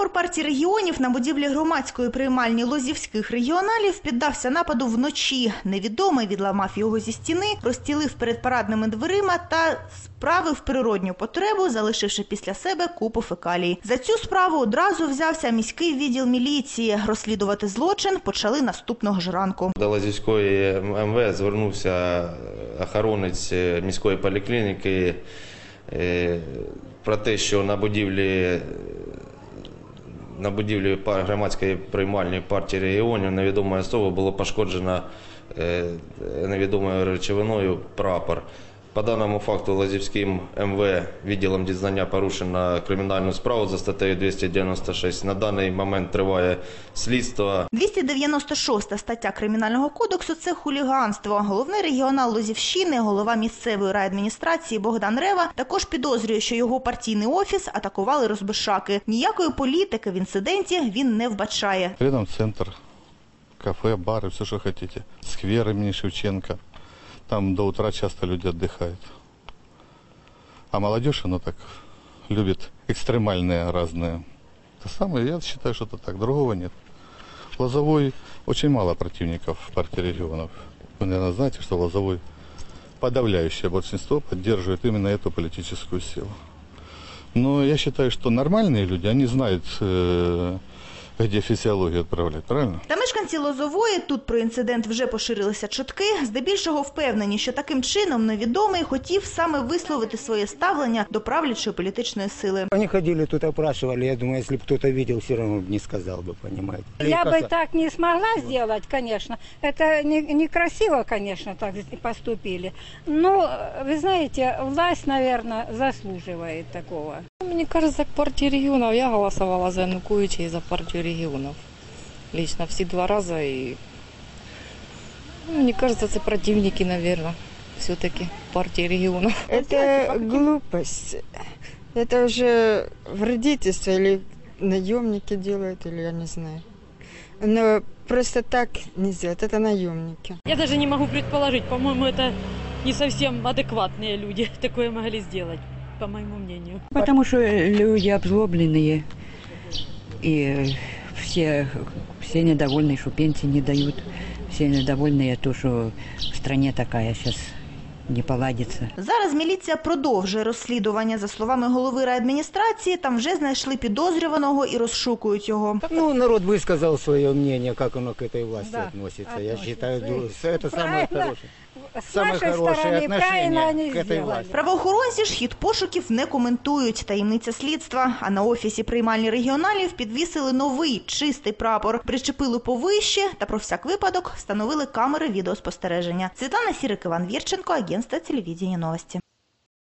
Прапор партії регіонів на будівлі громадської приймальні лозівських регіоналів піддався нападу вночі. Невідомий відламав його зі стіни, розстілив перед парадними дверима та справив природню потребу, залишивши після себе купу фекалій. За цю справу одразу взявся міський відділ міліції. Розслідувати злочин почали наступного ж ранку. До Лазівської МВ звернувся охоронець міської поліклініки е, про те, що на будівлі на будівлі громадської приймальної партії регіонів невідомою особою було пошкоджено е, невідомою речовиною прапор. По даному факту Лазівським МВ відділом дізнання порушено кримінальну справу за статтею 296. На даний момент триває слідство. 296 стаття Кримінального кодексу – це хуліганство. Головний регіонал Лозівщини, голова місцевої райадміністрації Богдан Рева також підозрює, що його партійний офіс атакували розбишаки. Ніякої політики в інциденті він не вбачає. Рядом центр, кафе, бары, все, что хотите. Сквер имени Шевченко. Там до утра часто люди отдыхают. А молодежь, она так любит экстремальные разные. Это самое, я считаю, что это так. Другого нет. В Лозовой очень мало противников в партии регионов. Вы, наверное, знаете, что Лозовой подавляющее большинство поддерживает именно эту политическую силу. Но я считаю, что нормальные люди, они знают, э, где физиологию отправлять, правильно? Та мешканці Лозової тут про інцидент вже поширилися чутки. Здебільшого впевнені, що таким чином невідомий хотів саме висловити своє ставлення до правлячої політичної сили. Они ходили тут, опрашивали. Я думаю, если бы кто-то видел, все равно бы не сказал бы, понимаете. Я бы Как-то- так не смогла сделать, конечно. Это не- некрасиво, конечно, так и поступили. Но, вы знаете, власть, наверное, заслуживает такого. Мне кажется, к партии регионов я голосовала за Януковича и за партию регионов. Лично все два раза. И ну, мне кажется, это противники, наверное, все-таки партии регионов. Это глупость. Это уже вредительство или наемники делают, или я не знаю. Но просто так не сделать. Это наемники. Я даже не могу предположить, по-моему, это не совсем адекватные люди такое могли сделать, по моему мнению. Потому что люди обзлобленные, и все, все недовольны, что пенсии не дают, все недовольны то, что в стране такая сейчас не поладится. Зараз міліція продовжує розслідування. За словами голови райадміністрації, там вже знайшли підозрюваного і розшукують його. Ну, народ высказал свое мнение, как оно к этой власти Да, относится. Я относится. считаю, Правильно. ду- это самое хорошее. С Самое нашей хорошее стороны правильно отношение они к этой сделали. власти. Правоохоронці ж хід пошуків не коментують. Таємниця слідства. А на офісі приймальні регіоналів підвісили новий чистий прапор, причепили повище та про всяк випадок встановили камери відеоспостереження. Світлана Сірик, Іван Вірченко, агентство телевізії новості.